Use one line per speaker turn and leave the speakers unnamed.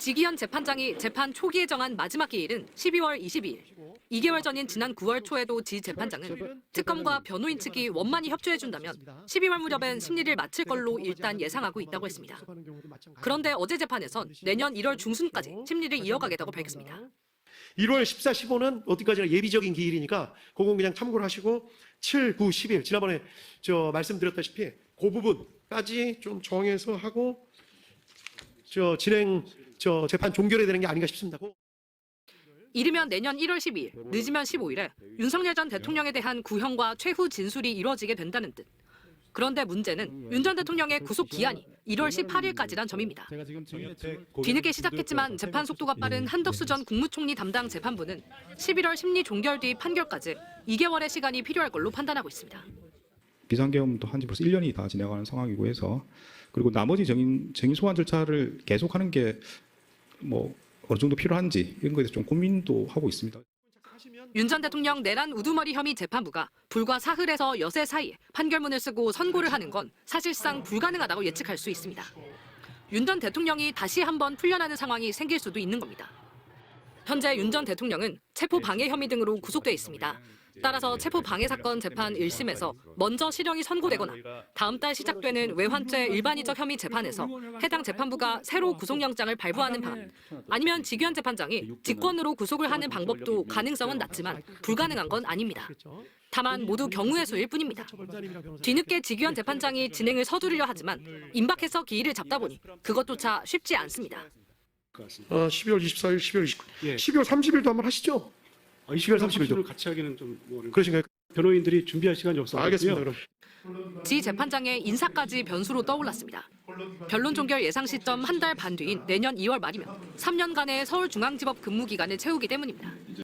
지기현 재판장이 재판 초기에 정한 마지막 기일은 12월 22일. 2개월 전인 지난 9월 초에도 지 재판장은 특검과 변호인 측이 원만히 협조해준다면 12월 무렵엔 심리를 마칠 걸로 일단 예상하고 있다고 했습니다. 그런데 어제 재판에선 내년 1월 중순까지 심리를 이어가겠다고 밝혔습니다.
1월 14, 15는 어디까지나 예비적인 기일이니까 그건 그냥 참고를 하시고 7, 9, 10일 지난번에 저 말씀드렸다시피 그 부분까지 좀 정해서 하고 저 진행 저 재판 종결해야 되는 게 아닌가 싶습니다. 그-
이르면 내년 1월 12일, 늦으면 15일에 윤석열 전 대통령에 대한 구형과 최후 진술이 이뤄지게 된다는 뜻. 그런데 문제는 윤 전 대통령의 구속 기한이 1월 18일까지란 점입니다. 뒤늦게 시작했지만 재판 속도가 빠른 한덕수 전 국무총리 담당 재판부는 11월 심리 종결 뒤 판결까지 2개월의 시간이 필요할 걸로 판단하고 있습니다.
비상계엄도 한지 벌써 1년이 다 지나가는 상황이고 해서 그리고 나머지 증인 증인 소환 절차를 계속하는 게 뭐 어느 정도 필요한지 이런 대해서 좀 고민도 하고 있습니다.
윤 전 대통령 내란 우두머리 혐의 재판부가 불과 사흘에서 여세 사이에 판결문을 쓰고 선고를 하는 건 사실상 불가능하다고 예측할 수 있습니다. 윤 전 대통령이 다시 한번 풀려나는 상황이 생길 수도 있는 겁니다. 현재 윤 전 대통령은 체포 방해 혐의 등으로 구속돼 있습니다. 따라서 체포 방해 사건 재판 1심에서 먼저 실형이 선고되거나 다음 달 시작되는 외환죄 일반이적 혐의 재판에서 해당 재판부가 새로 구속영장을 발부하는 방 아니면 지규현 재판장이 직권으로 구속을 하는 방법도 가능성은 낮지만 불가능한 건 아닙니다. 다만 모두 경우의 수일 뿐입니다. 뒤늦게 지규현 재판장이 진행을 서두르려 하지만 임박해서 기일을 잡다 보니 그것조차 쉽지 않습니다.
어, 12월 24일, 12월 29일,
예.
12월 30일도 한번 하시죠.
아,
12월 30일 도.
를 같이 하기는 좀 뭐,
그러신가요?
변호인들이 준비할 시간이 없어서
알겠습니다. 그럼.
지 재판장의 인사까지 변수로 떠올랐습니다. 변론 종결 예상 시점 한 달 반 뒤인 내년 2월 말이면 3년간의 서울중앙지법 근무 기간을 채우기 때문입니다.